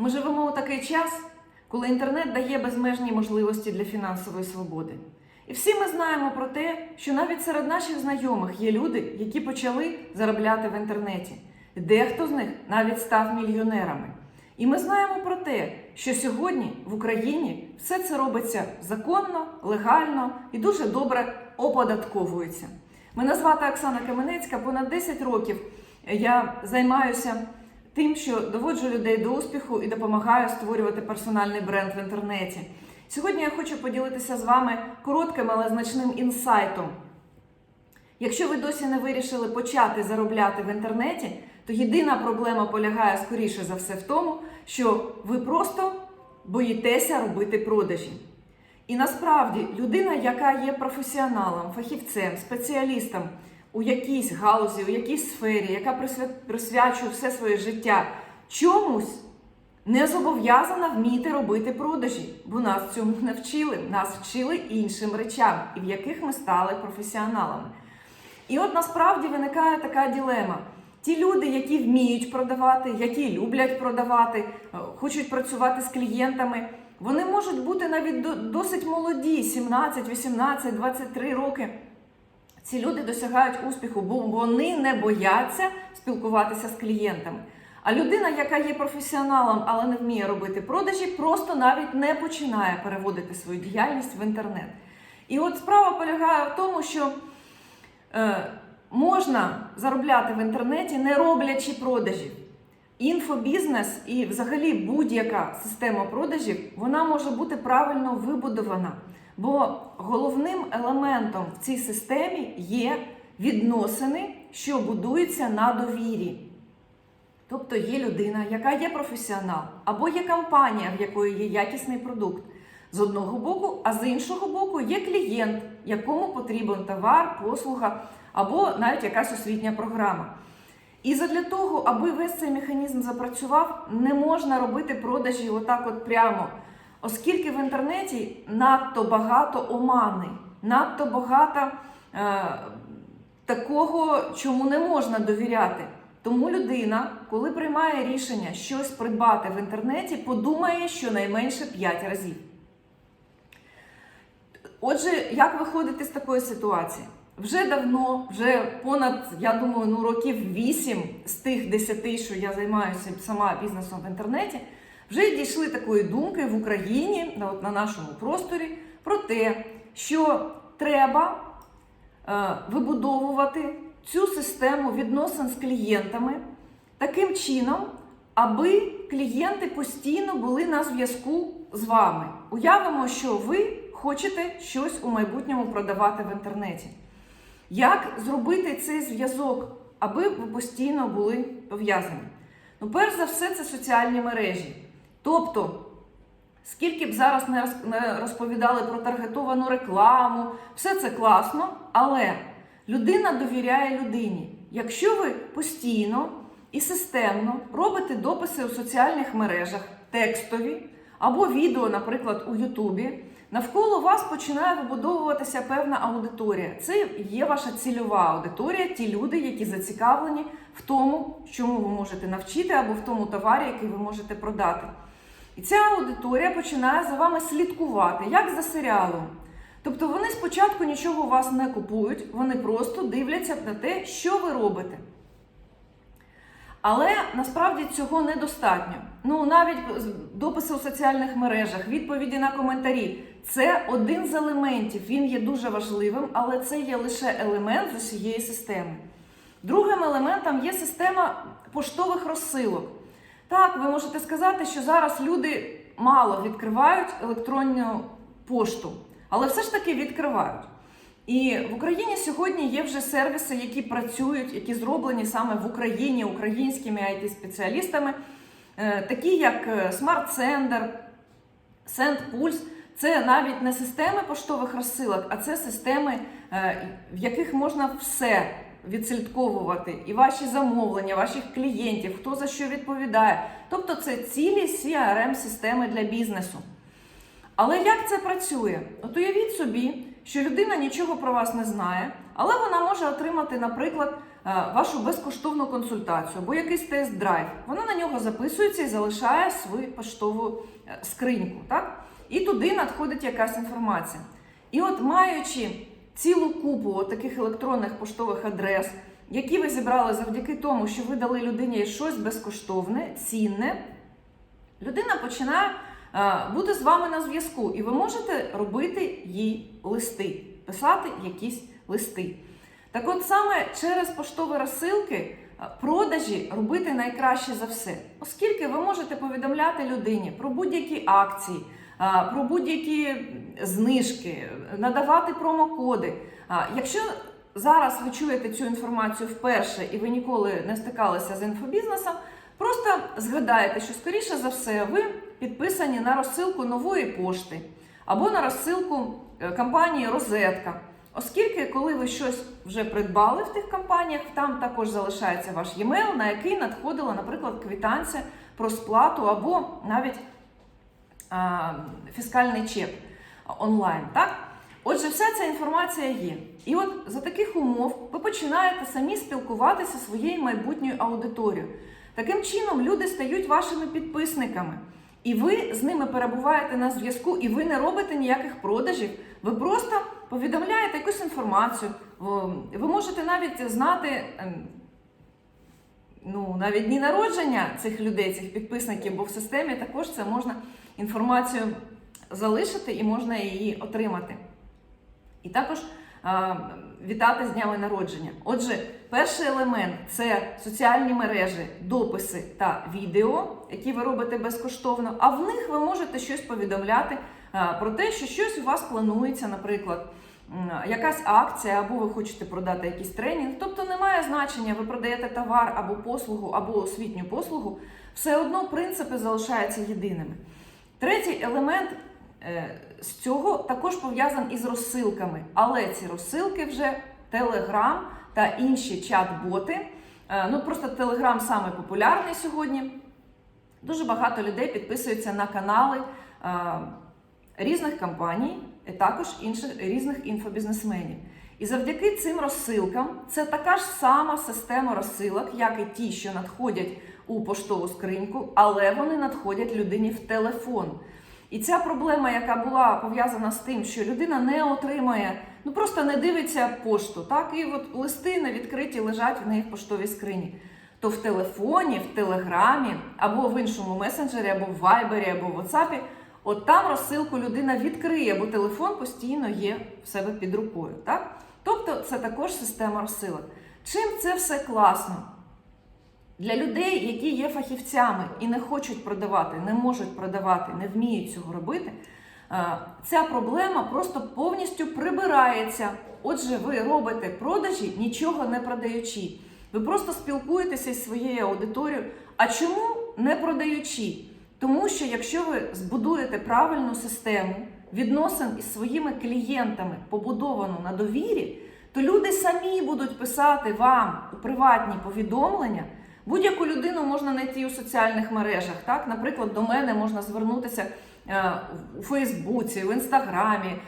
Ми живемо у такий час, коли інтернет дає безмежні можливості для фінансової свободи. І всі ми знаємо про те, що навіть серед наших знайомих є люди, які почали заробляти в інтернеті. Дехто з них навіть став мільйонерами. І ми знаємо про те, що сьогодні в Україні все це робиться законно, легально і дуже добре оподатковується. Мене звати Оксана Каменецька. Понад 10 років я займаюся тим, що доводжу людей до успіху і допомагаю створювати персональний бренд в інтернеті. Сьогодні я хочу поділитися з вами коротким, але значним інсайтом. Якщо ви досі не вирішили почати заробляти в інтернеті, то єдина проблема полягає скоріше за все в тому, що ви просто боїтеся робити продажі. І насправді людина, яка є професіоналом, фахівцем, спеціалістом у якійсь галузі, у якійсь сфері, яка присвячує все своє життя чомусь, не зобов'язана вміти робити продажі, бо нас цьому не вчили. Нас вчили іншим речам, і в яких ми стали професіоналами. І от насправді виникає така ділема. Ті люди, які вміють продавати, які люблять продавати, е, хочуть працювати з клієнтами, вони можуть бути навіть до- досить молоді, 17, 18, 23 роки. Ці люди досягають успіху, бо вони не бояться спілкуватися з клієнтами. А людина, яка є професіоналом, але не вміє робити продажі, просто навіть не починає переводити свою діяльність в інтернет. І от справа полягає в тому, що е, можна заробляти в інтернеті, не роблячи продажів. Інфобізнес і взагалі будь-яка система продажів вона може бути правильно вибудована. Бо головним елементом в цій системі є відносини, що будуються на довірі. Тобто є людина, яка є професіонал, або є компанія, в якої є якісний продукт з одного боку, а з іншого боку є клієнт, якому потрібен товар, послуга або навіть якась освітня програма. І задля того, аби весь цей механізм запрацював, не можна робити продажі отак от прямо. Оскільки в інтернеті надто багато омани, надто багато е, такого, чому не можна довіряти. Тому людина, коли приймає рішення щось придбати в інтернеті, подумає щонайменше 5 разів. Отже, як виходити з такої ситуації? Вже давно, вже понад, я думаю, ну років 8 з тих 10, що я займаюся сама бізнесом в інтернеті, вже дійшли такої думки в Україні, от, на нашому просторі, про те, що треба е, вибудовувати цю систему відносин з клієнтами таким чином, аби клієнти постійно були на зв'язку з вами. Уявимо, що ви хочете щось у майбутньому продавати в інтернеті. Як зробити цей зв'язок, аби ви постійно були пов'язані? Ну, перш за все, це соціальні мережі. Тобто, скільки б зараз не розповідали про таргетовану рекламу, все це класно, але людина довіряє людині. Якщо ви постійно і системно робите дописи у соціальних мережах, текстові або відео, наприклад, у Ютубі, навколо вас починає вибудовуватися певна аудиторія. Це є ваша цільова аудиторія, ті люди, які зацікавлені в тому, чому ви можете навчити, або в тому товарі, який ви можете продати. І ця аудиторія починає за вами слідкувати, як за серіалом. Тобто вони спочатку нічого у вас не купують, вони просто дивляться на те, що ви робите. Але насправді цього недостатньо. Ну, навіть дописи у соціальних мережах, відповіді на коментарі це один з елементів. Він є дуже важливим, але це є лише елемент з усієї системи. Другим елементом є система поштових розсилок. Так, ви можете сказати, що зараз люди мало відкривають електронну пошту, але все ж таки відкривають. І в Україні сьогодні є вже сервіси, які працюють, які зроблені саме в Україні українськими it спеціалістами е, такі як е, Smart Sender, SendPulse. Це навіть не системи поштових розсилок, а це системи, е, в яких можна все відслідковувати. І ваші замовлення, ваших клієнтів, хто за що відповідає. Тобто це цілі CRM-системи для бізнесу. Але як це працює? От уявіть собі, що людина нічого про вас не знає, але вона може отримати, наприклад, вашу безкоштовну консультацію або якийсь тест-драйв, вона на нього записується і залишає свою поштову е, скриньку. Так? І туди надходить якась інформація. І от маючи цілу купу таких електронних поштових адрес, які ви зібрали завдяки тому, що ви дали людині щось безкоштовне, цінне, людина починає е, бути з вами на зв'язку, і ви можете робити їй листи, писати якісь листи. Так от саме через поштові розсилки е, продажі робити найкраще за все, оскільки ви можете повідомляти людині про будь-які акції, про будь-які знижки, надавати промокоди. Якщо зараз ви чуєте цю інформацію вперше і ви ніколи не стикалися з інфобізнесом, просто згадайте, що скоріше за все ви підписані на розсилку нової пошти або на розсилку е, компанії Розетка. Оскільки, коли ви щось вже придбали в тих компаніях, там також залишається ваш e-mail, на який надходила, наприклад, квитанція про сплату або навіть фіскальний чек онлайн. Так? Отже, вся ця інформація є. І от за таких умов ви починаєте самі спілкуватися зі своєю майбутньою аудиторією. Таким чином, люди стають вашими підписниками. І ви з ними перебуваєте на зв'язку, і ви не робите ніяких продажів. Ви просто повідомляєте якусь інформацію. Ви можете навіть знати ем, ну, навіть дні народження цих людей, цих підписників, бо в системі також це можна інформацію залишити і можна її отримати. І також а, вітати з днями народження. Отже, перший елемент це соціальні мережі, дописи та відео, які ви робите безкоштовно. А в них ви можете щось повідомляти а, про те, що щось у вас планується, наприклад. Якась акція, або ви хочете продати якийсь тренінг, тобто немає значення, ви продаєте товар або послугу, або освітню послугу, все одно принципи залишаються єдиними. Третій елемент е, з цього також пов'язаний із розсилками, але ці розсилки вже Telegram та інші чат-боти. Е, ну просто Telegram саме популярний сьогодні. Дуже багато людей підписуються на канали е, різних компаній, і також інших різних інфобізнесменів. І завдяки цим розсилкам це така ж сама система розсилок, як і ті, що надходять у поштову скриньку, але вони надходять людині в телефон. І ця проблема, яка була пов'язана з тим, що людина не отримує, ну просто не дивиться пошту, так і от листи на відкриті лежать в неї в поштовій скрині. То в телефоні, в телеграмі, або в іншому месенджері, або в вайбері, або в WhatsApp, от там розсилку людина відкриє, бо телефон постійно є в себе під рукою. Так? Тобто це також система розсилок. Чим це все класно? Для людей, які є фахівцями і не хочуть продавати, не можуть продавати, не вміють цього робити, ця проблема просто повністю прибирається. Отже, ви робите продажі, нічого не продаючи. Ви просто спілкуєтеся зі своєю аудиторією. А чому не продаючи? Тому що якщо ви збудуєте правильну систему відносин із своїми клієнтами, побудовану на довірі, то люди самі будуть писати вам у приватні повідомлення. Будь-яку людину можна знайти у соціальних мережах. Так? Наприклад, до мене можна звернутися е, у Фейсбуці, в Інстаграмі, е,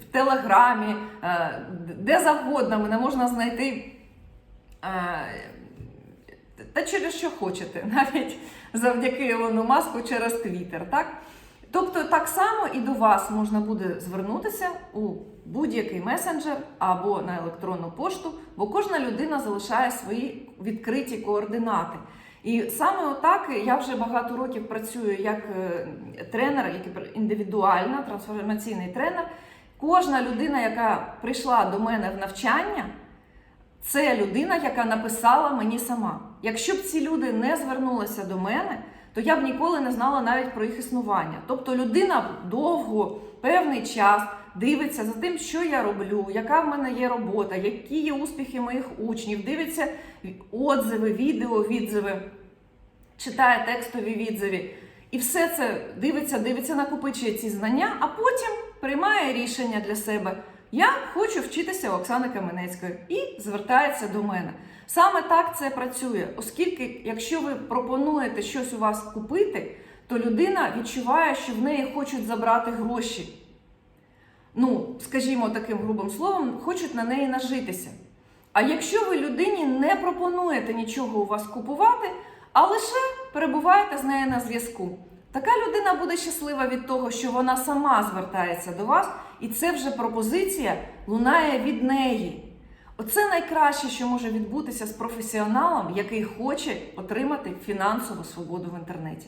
в Телеграмі, е, де завгодно мене можна знайти та через що хочете, навіть завдяки Ілону Маску через Твіттер. Так? Тобто, так само і до вас можна буде звернутися у будь-який месенджер або на електронну пошту, бо кожна людина залишає свої відкриті координати. І саме отак я вже багато років працюю як е, тренер, як індивідуальна трансформаційний тренер. Кожна людина, яка прийшла до мене в навчання, це людина, яка написала мені сама. Якщо б ці люди не звернулися до мене, то я б ніколи не знала навіть про їх існування. Тобто людина довго, певний час дивиться за тим, що я роблю, яка в мене є робота, які є успіхи моїх учнів, дивиться отзиви, відео, відзиви, читає текстові відзиви. І все це дивиться, дивиться, накопичує ці знання, а потім приймає рішення для себе. Я хочу вчитися у Оксани Каменецької і звертається до мене. Саме так це працює, оскільки, якщо ви пропонуєте щось у вас купити, то людина відчуває, що в неї хочуть забрати гроші. Ну, скажімо таким грубим словом, хочуть на неї нажитися. А якщо ви людині не пропонуєте нічого у вас купувати, а лише перебуваєте з нею на зв'язку, така людина буде щаслива від того, що вона сама звертається до вас, і це вже пропозиція лунає від неї. Оце найкраще, що може відбутися з професіоналом, який хоче отримати фінансову свободу в інтернеті.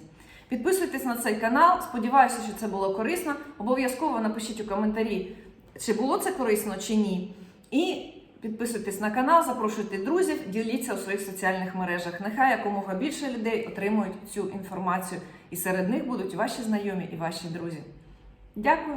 Підписуйтесь на цей канал. Сподіваюся, що це було корисно. Обов'язково напишіть у коментарі, чи було це корисно, чи ні. І підписуйтесь на канал, запрошуйте друзів, діліться у своїх соціальних мережах. Нехай якомога більше людей отримують цю інформацію, і серед них будуть ваші знайомі і ваші друзі. Дякую!